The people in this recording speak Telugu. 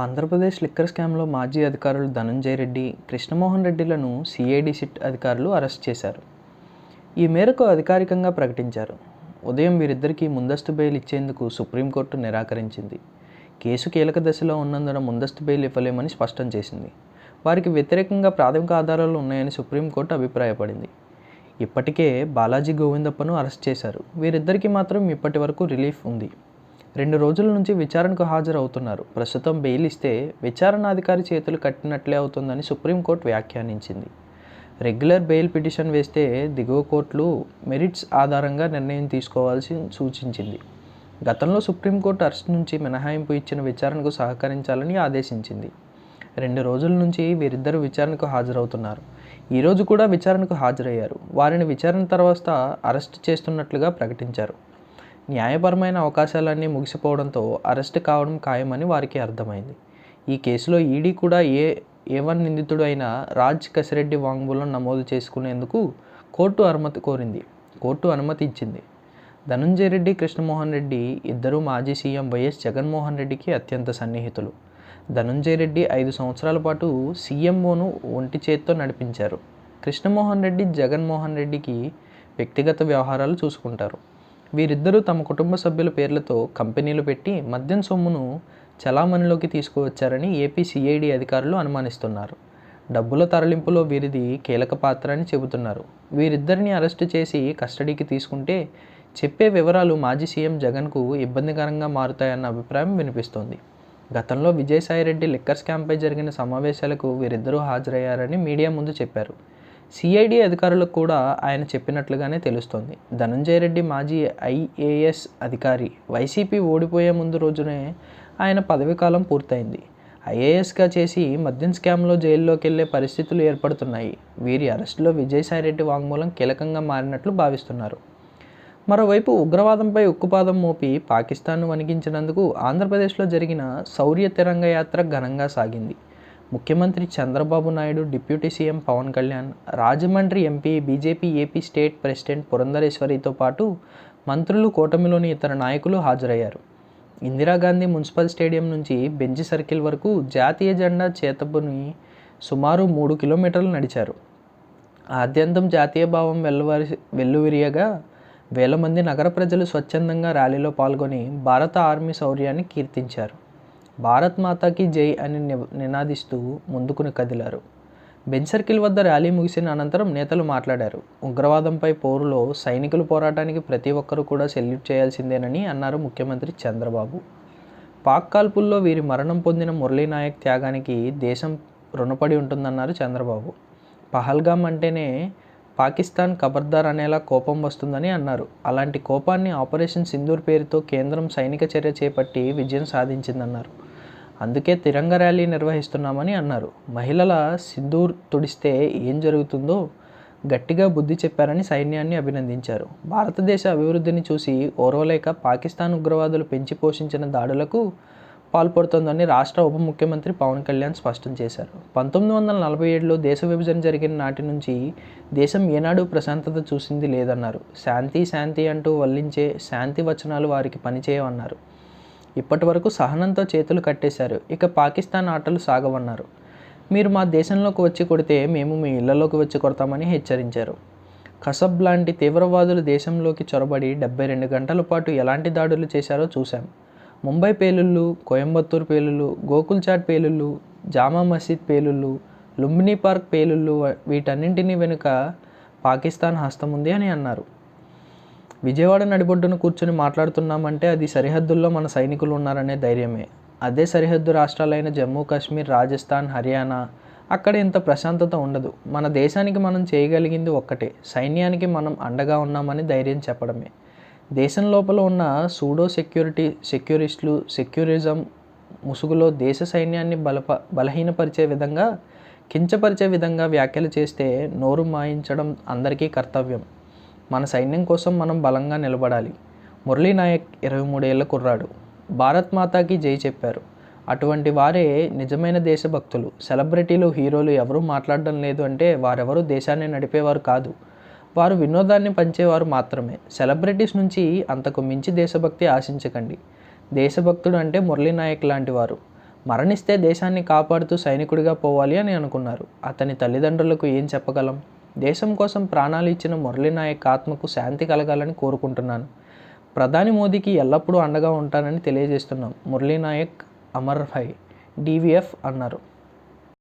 ఆంధ్రప్రదేశ్ లిక్కర్ స్కామ్లో మాజీ అధికారులు ధనంజయ రెడ్డి కృష్ణమోహన్ రెడ్డిలను సిఐడి సిట్ అధికారులు అరెస్ట్ చేశారు. ఈ మేరకు అధికారికంగా ప్రకటించారు. ఉదయం వీరిద్దరికీ ముందస్తు బెయిల్ ఇచ్చేందుకు సుప్రీంకోర్టు నిరాకరించింది. కేసు కీలక దశలో ఉన్నందున ముందస్తు బెయిల్ ఇవ్వలేమని స్పష్టం చేసింది. వారికి వ్యతిరేకంగా ప్రాథమిక ఆధారాలు ఉన్నాయని సుప్రీంకోర్టు అభిప్రాయపడింది. ఇప్పటికే బాలాజీ గోవిందప్పను అరెస్ట్ చేశారు. వీరిద్దరికీ మాత్రం ఇప్పటి వరకు రిలీఫ్ ఉంది. రెండు రోజుల నుంచి విచారణకు హాజరవుతున్నారు. ప్రస్తుతం బెయిల్ ఇస్తే విచారణాధికారి చేతులు కట్టినట్లే అవుతుందని సుప్రీంకోర్టు వ్యాఖ్యానించింది. రెగ్యులర్ బెయిల్ పిటిషన్ వేస్తే దిగువ కోర్టులు మెరిట్స్ ఆధారంగా నిర్ణయం తీసుకోవాల్సి సూచించింది. గతంలో సుప్రీంకోర్టు అరెస్ట్ నుంచి మినహాయింపు ఇచ్చిన విచారణకు సహకరించాలని ఆదేశించింది. రెండు రోజుల నుంచి వీరిద్దరు విచారణకు హాజరవుతున్నారు. ఈరోజు కూడా విచారణకు హాజరయ్యారు. వారిని విచారణ తర్వాత అరెస్ట్ చేస్తున్నట్లుగా ప్రకటించారు. న్యాయపరమైన అవకాశాలన్నీ ముగిసిపోవడంతో అరెస్ట్ కావడం ఖాయమని వారికి అర్థమైంది. ఈ కేసులో ఈడీ కూడా ఏ ఏ వన్ నిందితుడు అయిన రాజ్ కసిరెడ్డి వాంగ్మూలం నమోదు చేసుకునేందుకు కోర్టు అనుమతి కోరింది. కోర్టు అనుమతి ఇచ్చింది. ధనంజయ రెడ్డి కృష్ణమోహన్ రెడ్డి ఇద్దరు మాజీ సీఎం వైఎస్ జగన్మోహన్ రెడ్డికి అత్యంత సన్నిహితులు. ధనంజయ రెడ్డి ఐదు సంవత్సరాల పాటు సీఎంఓను ఒంటి చేత్తో నడిపించారు. కృష్ణమోహన్ రెడ్డి జగన్మోహన్ రెడ్డికి వ్యక్తిగత వ్యవహారాలు చూసుకుంటారు. వీరిద్దరూ తమ కుటుంబ సభ్యుల పేర్లతో కంపెనీలు పెట్టి మద్యం సొమ్మును చలామణిలోకి తీసుకువచ్చారని ఏపీ సిఐడి అధికారులు అనుమానిస్తున్నారు. డబ్బుల తరలింపులో వీరిది కీలక పాత్ర అని చెబుతున్నారు. వీరిద్దరిని అరెస్టు చేసి కస్టడీకి తీసుకుంటే చెప్పే వివరాలు మాజీ సీఎం జగన్కు ఇబ్బందికరంగా మారుతాయన్న అభిప్రాయం వినిపిస్తోంది. గతంలో విజయసాయిరెడ్డి లిక్కర్ స్కామ్పై జరిగిన సమావేశాలకు వీరిద్దరూ హాజరయ్యారని మీడియా ముందు చెప్పారు. సిఐడి అధికారులకు కూడా ఆయన చెప్పినట్లుగానే తెలుస్తోంది. ధనంజయ రెడ్డి మాజీ ఐఏఎస్ అధికారి వైసీపీ ఓడిపోయే ముందు రోజునే ఆయన పదవీకాలం పూర్తయింది. ఐఏఎస్గా చేసి మద్యం స్కామ్లో జైల్లోకి వెళ్ళే పరిస్థితులు ఏర్పడుతున్నాయి. వీరి అరెస్టులో విజయసాయిరెడ్డి వాంగ్మూలం కీలకంగా మారినట్లు భావిస్తున్నారు. మరోవైపు ఉగ్రవాదంపై ఉక్కుపాదం మోపి పాకిస్తాన్ను వణికించినందుకు ఆంధ్రప్రదేశ్లో జరిగిన శౌర్య తిరంగ యాత్ర ఘనంగా సాగింది. ముఖ్యమంత్రి Chandrababu Naidu deputy CM Pawan Kalyan Rajahmundry MP BJP AP state president పురంధరేశ్వరితో పాటు మంత్రులు కూటమిలోని ఇతర నాయకులు హాజరయ్యారు. ఇందిరాగాంధీ మున్సిపల్ స్టేడియం నుంచి బెంజ్ సర్కిల్ వరకు జాతీయ జెండా చేతబుని సుమారు మూడు కిలోమీటర్లు నడిచారు. ఆద్యంతం జాతీయ భావం వెల్లువరి వెల్లువిరియగా వేల మంది నగర ప్రజలు స్వచ్ఛందంగా ర్యాలీలో పాల్గొని భారత ఆర్మీ శౌర్యాన్ని కీర్తించారు. భారత్ మాతాకి జై అని ని- నినాదిస్తూ ముందుకు కదిలారు. బెంచ్ సర్కిల్ వద్ద ర్యాలీ ముగిసిన అనంతరం నేతలు మాట్లాడారు. ఉగ్రవాదంపై పోరులో సైనికుల పోరాటానికి ప్రతి ఒక్కరూ కూడా సెల్యూట్ చేయాల్సిందేనని అన్నారు ముఖ్యమంత్రి చంద్రబాబు. పాక్ కాల్పుల్లో వీరి మరణం పొందిన మురళీ నాయక్ త్యాగానికి దేశం రుణపడి ఉంటుందన్నారు చంద్రబాబు. పహల్గామ్ అంటేనే పాకిస్తాన్ ఖబర్దార్ అనేలా కోపం వస్తుందని అన్నారు. అలాంటి కోపాన్ని ఆపరేషన్ సింధూర్ పేరుతో కేంద్రం సైనిక చర్య చేపట్టి విజయం సాధించిందన్నారు. అందుకే తిరంగ ర్యాలీ నిర్వహిస్తున్నామని అన్నారు. మహిళల సింధూర్ తుడిస్తే ఏం జరుగుతుందో గట్టిగా బుద్ధి చెప్పారని సైన్యాన్ని అభినందించారు. భారతదేశ అభివృద్ధిని చూసి ఓర్వలేక పాకిస్తాన్ ఉగ్రవాదులు పెంచి పోషించిన దాడులకు పాల్పడుతోందని రాష్ట్ర ఉప ముఖ్యమంత్రి పవన్ కళ్యాణ్ స్పష్టం చేశారు. పంతొమ్మిది వందల నలభై ఏడులో దేశ విభజన జరిగిన నాటి నుంచి దేశం ఏనాడు ప్రశాంతత చూసింది లేదన్నారు. శాంతి శాంతి అంటూ వల్లించే శాంతి వచనాలు వారికి పనిచేయవన్నారు. ఇప్పటి వరకు సహనంతో చేతులు కట్టేశారు. ఇక పాకిస్తాన్ ఆటలు సాగవన్నారు. మీరు మా దేశంలోకి వచ్చి కొడితే మేము మీ ఇళ్ళలోకి వచ్చి కొడతామని హెచ్చరించారు. కసబ్ లాంటి తీవ్రవాదులు దేశంలోకి చొరబడి డెబ్బై రెండు గంటల పాటు ఎలాంటి దాడులు చేశారో చూశాం. ముంబై పేలుళ్ళు కోయంబత్తూరు పేలుళ్ళు గోకుల్ చాట్ పేలుళ్ళు జామా మసీద్ పేలుళ్ళు లుంబిని పార్క్ పేలుళ్ళు వీటన్నింటినీ వెనుక పాకిస్తాన్ హస్తం ఉంది అని అన్నారు. విజయవాడ నడిబొడ్డున కూర్చొని మాట్లాడుతున్నామంటే అది సరిహద్దుల్లో మన సైనికులు ఉన్నారనే ధైర్యమే. అదే సరిహద్దు రాష్ట్రాలైన జమ్మూ కాశ్మీర్ రాజస్థాన్ హర్యానా అక్కడ ఇంత ప్రశాంతత ఉండదు. మన దేశానికి మనం చేయగలిగింది ఒక్కటే. సైన్యానికి మనం అండగా ఉన్నామని ధైర్యం చెప్పడమే. దేశం లోపల ఉన్న సూడో సెక్యూరిటీ సెక్యూరిస్టులు సెక్యూరిజం ముసుగులో దేశ సైన్యాన్ని బలప బలహీనపరిచే విధంగా కించపరిచే విధంగా వ్యాఖ్యలు చేస్తే నోరు మాయించడం అందరికీ కర్తవ్యం. మన సైన్యం కోసం మనం బలంగా నిలబడాలి. మురళీ నాయక్ ఇరవై మూడేళ్ళ కుర్రాడు. భారత్ మాతాకి జై చెప్పారు. అటువంటి వారే నిజమైన దేశభక్తులు. సెలబ్రిటీలు హీరోలు ఎవరూ మాట్లాడడం లేదు అంటే వారెవరూ దేశాన్ని నడిపేవారు కాదు. వారు వినోదాన్ని పంచేవారు మాత్రమే. సెలబ్రిటీస్ నుంచి అంతకు మించి దేశభక్తి ఆశించకండి. దేశభక్తుడు అంటే మురళీ నాయక్ లాంటి వారు మరణిస్తే దేశాన్ని కాపాడుతూ సైనికుడిగా పోవాలి అని అనుకున్నారు. అతని తల్లిదండ్రులకు ఏం చెప్పగలం? దేశం కోసం ప్రాణాలు ఇచ్చిన మురళీనాయక్ ఆత్మకు శాంతి కలగాలని కోరుకుంటున్నాను. ప్రధాని మోదీకి ఎల్లప్పుడూ అండగా ఉంటానని తెలియజేస్తున్నాం. మురళీనాయక్ అమర్ భై డివిఎఫ్ అన్నారు.